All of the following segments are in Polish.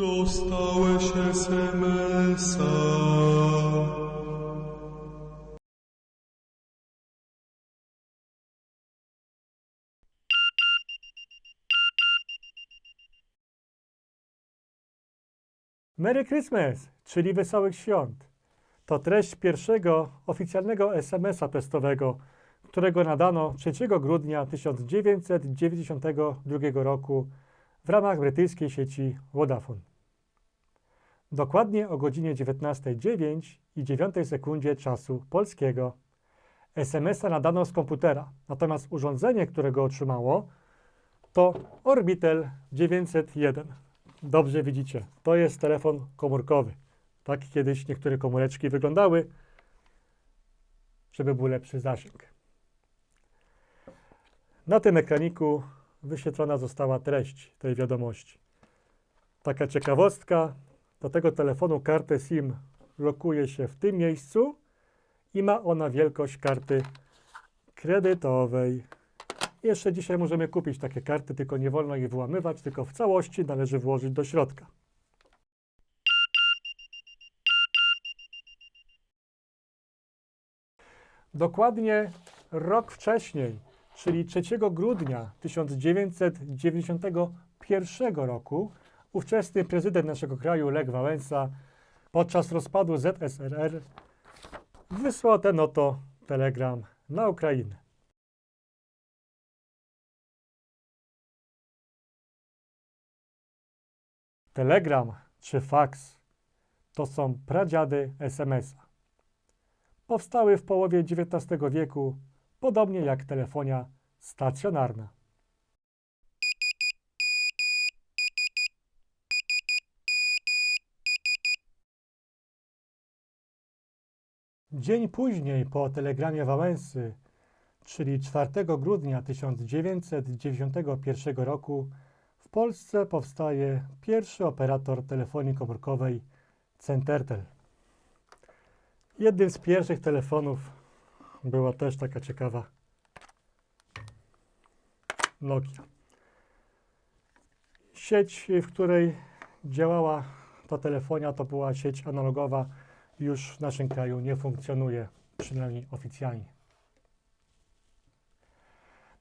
Dostałeś SMS-a. Merry Christmas, czyli Wesołych Świąt. To treść pierwszego oficjalnego SMS-a testowego, którego nadano 3 grudnia 1992 roku w ramach brytyjskiej sieci Vodafone. Dokładnie o godzinie 19.09 i 9 sekundzie czasu polskiego. SMS-a nadano z komputera, natomiast urządzenie, które go otrzymało, to Orbitel 901. Dobrze widzicie, to jest telefon komórkowy. Tak kiedyś niektóre komóreczki wyglądały, żeby był lepszy zasięg. Na tym ekraniku wyświetlona została treść tej wiadomości. Taka ciekawostka, do tego telefonu kartę SIM lokuje się w tym miejscu i ma ona wielkość karty kredytowej. Jeszcze dzisiaj możemy kupić takie karty, tylko nie wolno je wyłamywać, tylko w całości należy włożyć do środka. Dokładnie rok wcześniej, czyli 3 grudnia 1991 roku, ówczesny prezydent naszego kraju Lech Wałęsa podczas rozpadu ZSRR wysłał ten oto telegram na Ukrainę. Telegram czy faks to są pradziady SMS-a. Powstały w połowie XIX wieku, podobnie jak telefonia stacjonarna. Dzień później po telegramie Wałęsy, czyli 4 grudnia 1991 roku, w Polsce powstaje pierwszy operator telefonii komórkowej Centertel. Jednym z pierwszych telefonów była też taka ciekawa Nokia. Sieć, w której działała ta telefonia, to była sieć analogowa, już w naszym kraju nie funkcjonuje, przynajmniej oficjalnie.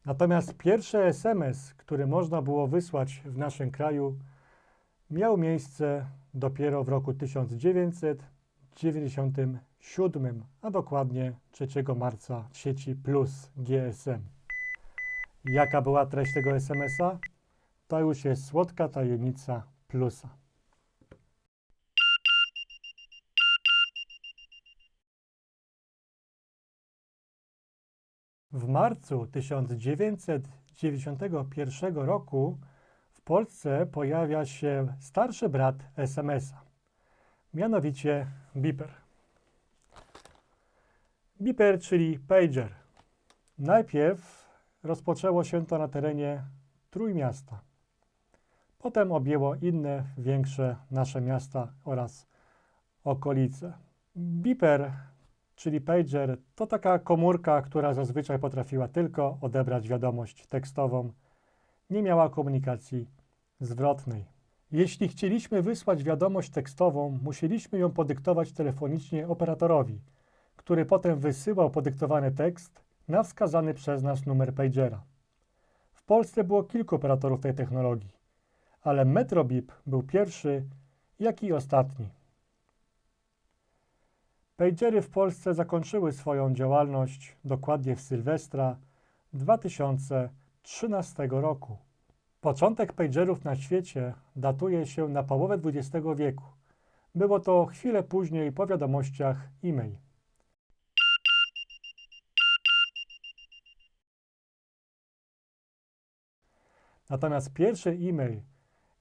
Natomiast pierwszy SMS, który można było wysłać w naszym kraju, miał miejsce dopiero w roku 1997, a dokładnie 3 marca w sieci Plus GSM. Jaka była treść tego SMS-a? To już jest słodka tajemnica Plusa. W marcu 1991 roku w Polsce pojawia się starszy brat SMS-a, mianowicie Beeper. Beeper, czyli pager. Najpierw rozpoczęło się to na terenie Trójmiasta. Potem objęło inne, większe nasze miasta oraz okolice. Beeper czyli pager, to taka komórka, która zazwyczaj potrafiła tylko odebrać wiadomość tekstową. Nie miała komunikacji zwrotnej. Jeśli chcieliśmy wysłać wiadomość tekstową, musieliśmy ją podyktować telefonicznie operatorowi, który potem wysyłał podyktowany tekst na wskazany przez nas numer pagera. W Polsce było kilku operatorów tej technologii, ale Metrobip był pierwszy, jak i ostatni. Pagery w Polsce zakończyły swoją działalność dokładnie w Sylwestra 2013 roku. Początek pagerów na świecie datuje się na połowę XX wieku. Było to chwilę później po wiadomościach e-mail. Natomiast pierwszy e-mail,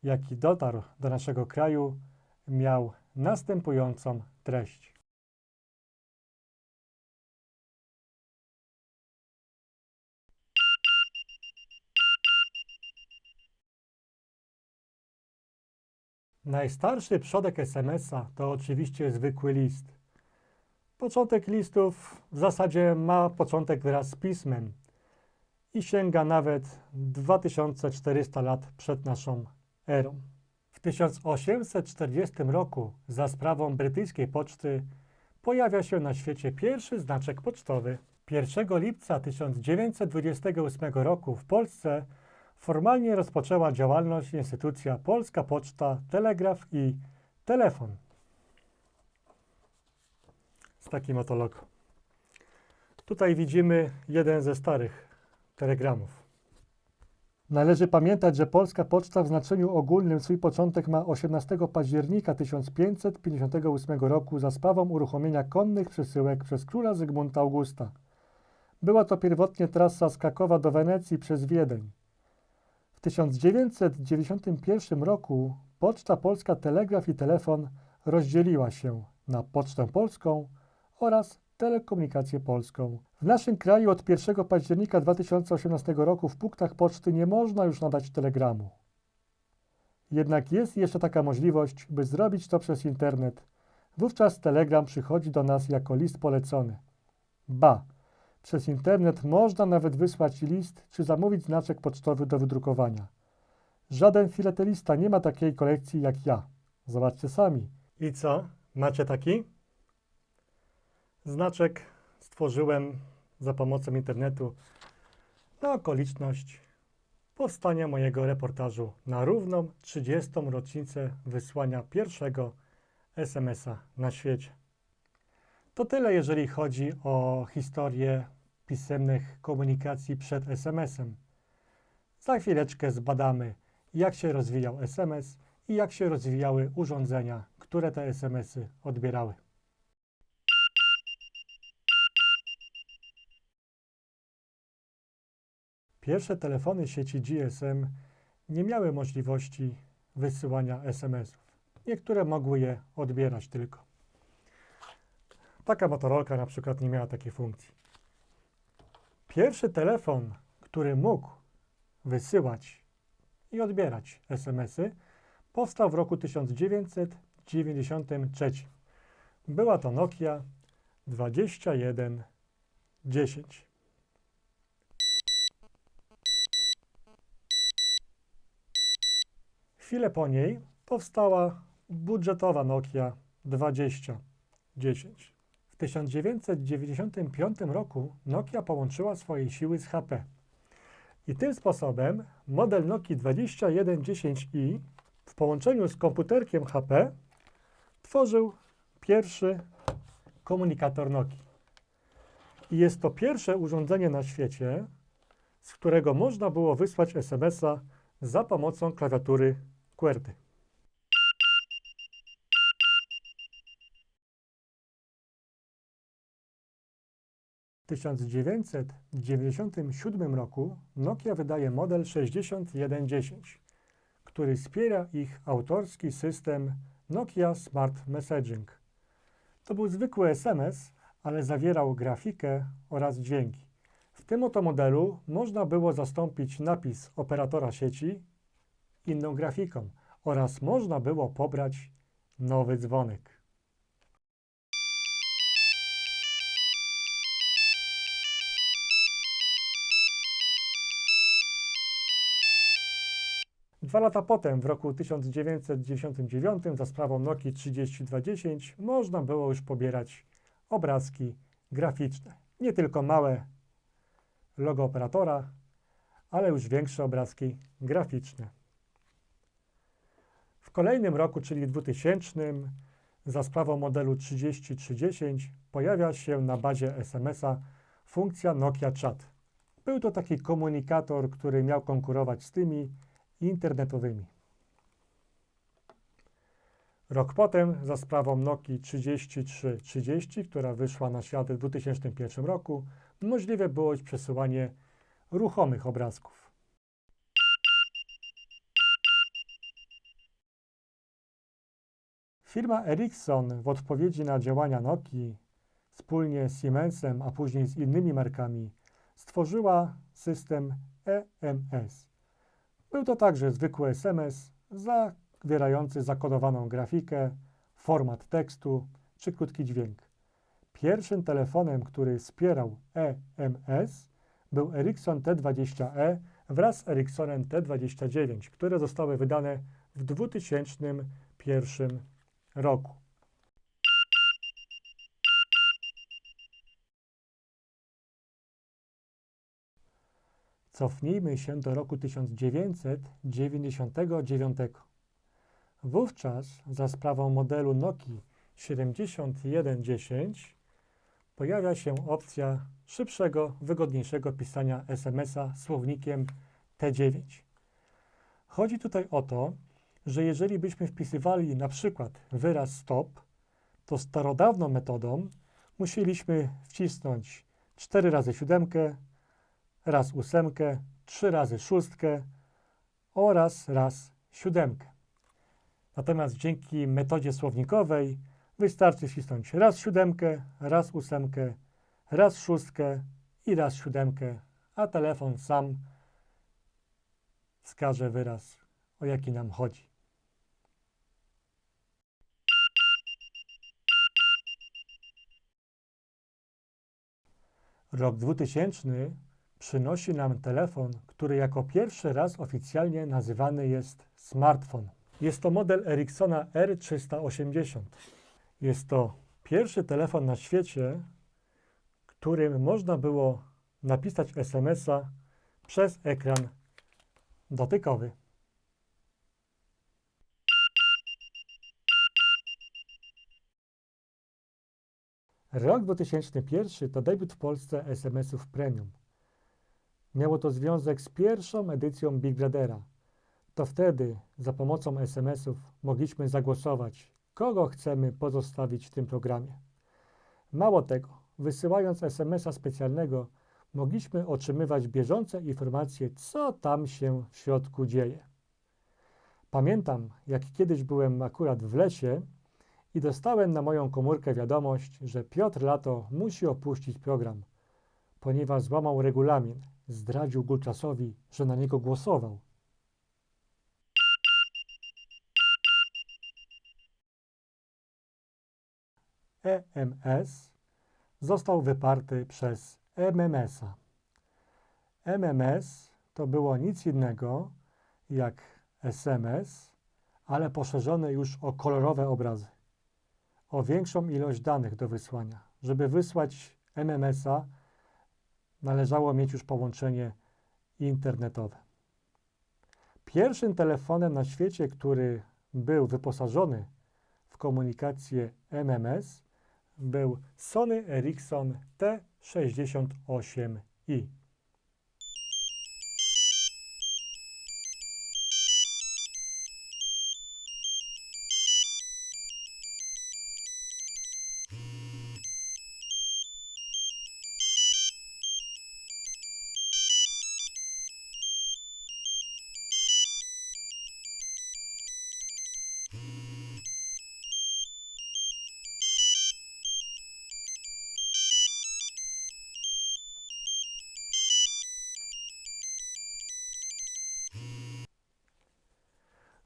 jaki dotarł do naszego kraju, miał następującą treść. Najstarszy przodek SMS-a to oczywiście zwykły list. Początek listów w zasadzie ma początek wraz z pismem i sięga nawet 2400 lat przed naszą erą. W 1840 roku za sprawą brytyjskiej poczty pojawia się na świecie pierwszy znaczek pocztowy. 1 lipca 1928 roku w Polsce formalnie rozpoczęła działalność instytucja Polska Poczta, Telegraf i Telefon. Z takim oto logo. Tutaj widzimy jeden ze starych telegramów. Należy pamiętać, że Polska Poczta w znaczeniu ogólnym swój początek ma 18 października 1558 roku za sprawą uruchomienia konnych przesyłek przez króla Zygmunta Augusta. Była to pierwotnie trasa z Krakowa do Wenecji przez Wiedeń. W 1991 roku Poczta Polska Telegraf i Telefon rozdzieliła się na Pocztę Polską oraz Telekomunikację Polską. W naszym kraju od 1 października 2018 roku w punktach poczty nie można już nadać telegramu. Jednak jest jeszcze taka możliwość, by zrobić to przez internet. Wówczas telegram przychodzi do nas jako list polecony. Ba, przez internet można nawet wysłać list czy zamówić znaczek pocztowy do wydrukowania. Żaden filatelista nie ma takiej kolekcji jak ja. Zobaczcie sami. I co? Macie taki? Znaczek stworzyłem za pomocą internetu na okoliczność powstania mojego reportażu na równą 30. rocznicę wysłania pierwszego SMS-a na świecie. To tyle, jeżeli chodzi o historię pisemnych komunikacji przed SMS-em. Za chwileczkę zbadamy, jak się rozwijał SMS i jak się rozwijały urządzenia, które te SMS-y odbierały. Pierwsze telefony sieci GSM nie miały możliwości wysyłania SMS-ów. Niektóre mogły je odbierać tylko. Taka Motorola na przykład nie miała takiej funkcji. Pierwszy telefon, który mógł wysyłać i odbierać SMS-y, powstał w roku 1993. Była to Nokia 2110. Chwilę po niej powstała budżetowa Nokia 2010. W 1995 roku Nokia połączyła swoje siły z HP. I tym sposobem model Nokia 2110i w połączeniu z komputerkiem HP tworzył pierwszy komunikator Nokii. I jest to pierwsze urządzenie na świecie, z którego można było wysłać SMS-a za pomocą klawiatury QWERTY. W 1997 roku Nokia wydaje model 6110, który wspiera ich autorski system Nokia Smart Messaging. To był zwykły SMS, ale zawierał grafikę oraz dźwięki. W tym oto modelu można było zastąpić napis operatora sieci inną grafiką oraz można było pobrać nowy dzwonek. Dwa lata potem, w roku 1999, za sprawą Nokii 3210, można było już pobierać obrazki graficzne. Nie tylko małe logo operatora, ale już większe obrazki graficzne. W kolejnym roku, czyli 2000, za sprawą modelu 3310 pojawia się na bazie SMS-a funkcja Nokia Chat. Był to taki komunikator, który miał konkurować z tymi internetowymi. Rok potem, za sprawą Nokii 3330, która wyszła na świat w 2001 roku, możliwe było przesyłanie ruchomych obrazków. Firma Ericsson w odpowiedzi na działania Nokii wspólnie z Siemensem, a później z innymi markami stworzyła system EMS. Był to także zwykły SMS zawierający zakodowaną grafikę, format tekstu czy krótki dźwięk. Pierwszym telefonem, który wspierał EMS był Ericsson T20e wraz z Ericssonem T29, które zostały wydane w 2001 roku. Cofnijmy się do roku 1999. Wówczas za sprawą modelu Nokii 7110 pojawia się opcja szybszego, wygodniejszego pisania SMS-a słownikiem T9. Chodzi tutaj o to, że jeżeli byśmy wpisywali na przykład wyraz stop, to starodawną metodą musieliśmy wcisnąć 4 razy siódemkę, raz ósemkę, 3 razy szóstkę oraz raz siódemkę. Natomiast dzięki metodzie słownikowej wystarczy wcisnąć raz siódemkę, raz ósemkę, raz szóstkę i raz siódemkę, a telefon sam wskaże wyraz, o jaki nam chodzi. Rok 2000 przynosi nam telefon, który jako pierwszy raz oficjalnie nazywany jest smartfon. Jest to model Ericssona R380. Jest to pierwszy telefon na świecie, którym można było napisać SMS-a przez ekran dotykowy. Rok 2001 to debiut w Polsce SMS-ów premium. Miało to związek z pierwszą edycją Big Brothera. To wtedy za pomocą SMS-ów mogliśmy zagłosować, kogo chcemy pozostawić w tym programie. Mało tego, wysyłając SMS-a specjalnego, mogliśmy otrzymywać bieżące informacje, co tam się w środku dzieje. Pamiętam, jak kiedyś byłem akurat w lesie i dostałem na moją komórkę wiadomość, że Piotr Lato musi opuścić program, ponieważ złamał regulamin, zdradził Gulczasowi, że na niego głosował. EMS został wyparty przez MMS-a. MMS to było nic innego jak SMS, ale poszerzone już o kolorowe obrazy, o większą ilość danych do wysłania. Żeby wysłać MMS-a, należało mieć już połączenie internetowe. Pierwszym telefonem na świecie, który był wyposażony w komunikację MMS, był Sony Ericsson T68i.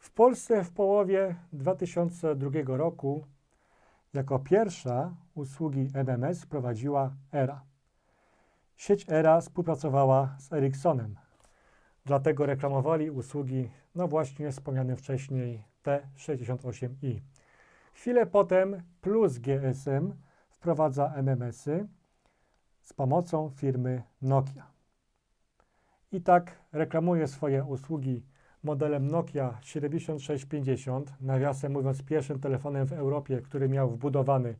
W Polsce w połowie 2002 roku jako pierwsza usługi MMS prowadziła ERA. Sieć ERA współpracowała z Ericssonem, dlatego reklamowali usługi, no właśnie wspomniany wcześniej T68i. Chwilę potem Plus GSM wprowadza MMS-y z pomocą firmy Nokia. I tak reklamuje swoje usługi modelem Nokia 7650, nawiasem mówiąc pierwszym telefonem w Europie, który miał wbudowany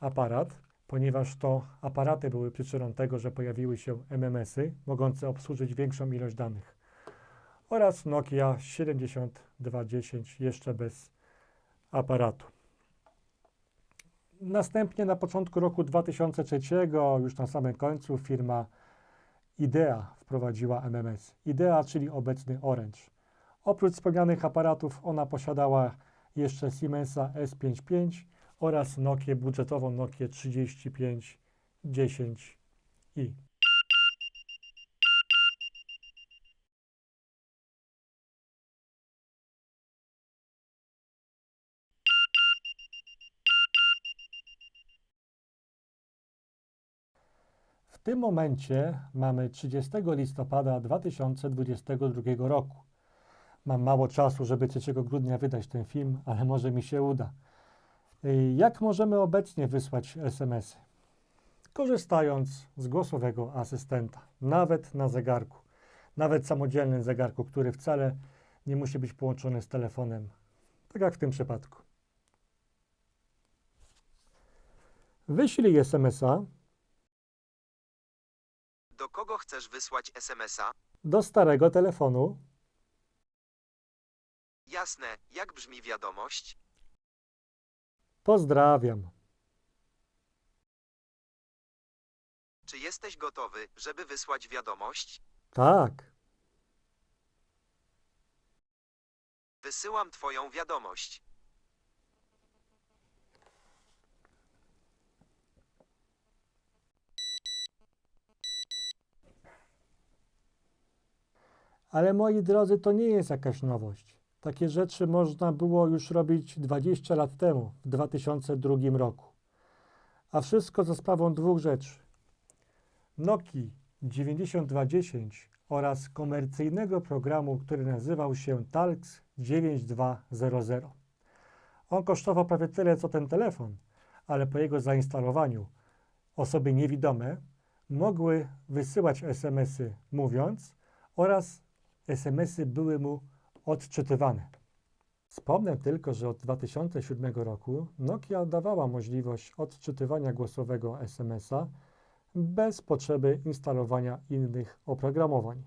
aparat, ponieważ to aparaty były przyczyną tego, że pojawiły się MMS-y mogące obsłużyć większą ilość danych. Oraz Nokia 7210 jeszcze bez aparatu. Następnie na początku roku 2003, już na samym końcu, firma IDEA wprowadziła MMS. IDEA, czyli obecny Orange. Oprócz wspomnianych aparatów ona posiadała jeszcze Siemensa S55 oraz Nokię budżetową Nokię 3510i. W tym momencie mamy 30 listopada 2022 roku. Mam mało czasu, żeby 3 grudnia wydać ten film, ale może mi się uda. Y, Jak możemy obecnie wysłać SMS-y? Korzystając z głosowego asystenta, nawet na zegarku, nawet samodzielnym zegarku, który wcale nie musi być połączony z telefonem, tak jak w tym przypadku. Wyślij SMS-a Do kogo chcesz wysłać SMS-a? do starego telefonu Jasne, jak brzmi wiadomość? Pozdrawiam. Czy jesteś gotowy, żeby wysłać wiadomość? Tak, Wysyłam twoją wiadomość. ale moi drodzy, to nie jest jakaś nowość. Takie rzeczy można było już robić 20 lat temu, w 2002 roku. A wszystko za sprawą dwóch rzeczy. Nokii 9210 oraz komercyjnego programu, który nazywał się Talks 9200. On kosztował prawie tyle co ten telefon, ale po jego zainstalowaniu osoby niewidome mogły wysyłać SMS-y mówiąc oraz SMS-y były mu odczytywane. Wspomnę tylko, że od 2007 roku Nokia dawała możliwość odczytywania głosowego SMS-a bez potrzeby instalowania innych oprogramowań.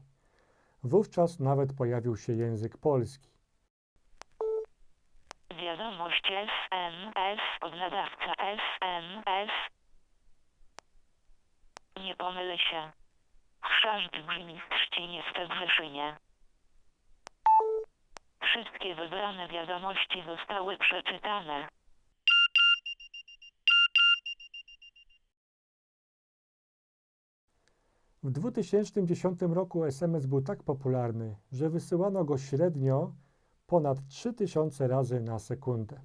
Wówczas nawet pojawił się język polski. Wiadomość SMS od nadawca SMS. Nie pomylę się. Chrzan brzmi trzcinie w Wyszynie. Wszystkie wybrane wiadomości zostały przeczytane. W 2010 roku SMS był tak popularny, że wysyłano go średnio ponad 3000 razy na sekundę.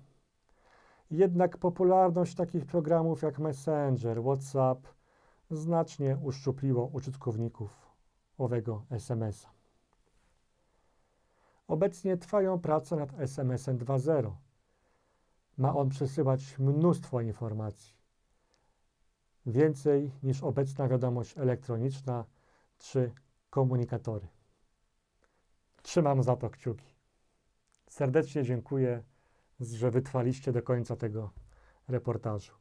Jednak popularność takich programów jak Messenger, WhatsApp znacznie uszczupliło użytkowników owego SMS-a. Obecnie trwają prace nad SMS-em 2.0. Ma on przesyłać mnóstwo informacji. Więcej niż obecna wiadomość elektroniczna czy komunikatory. Trzymam za to kciuki. Serdecznie dziękuję, że wytrwaliście do końca tego reportażu.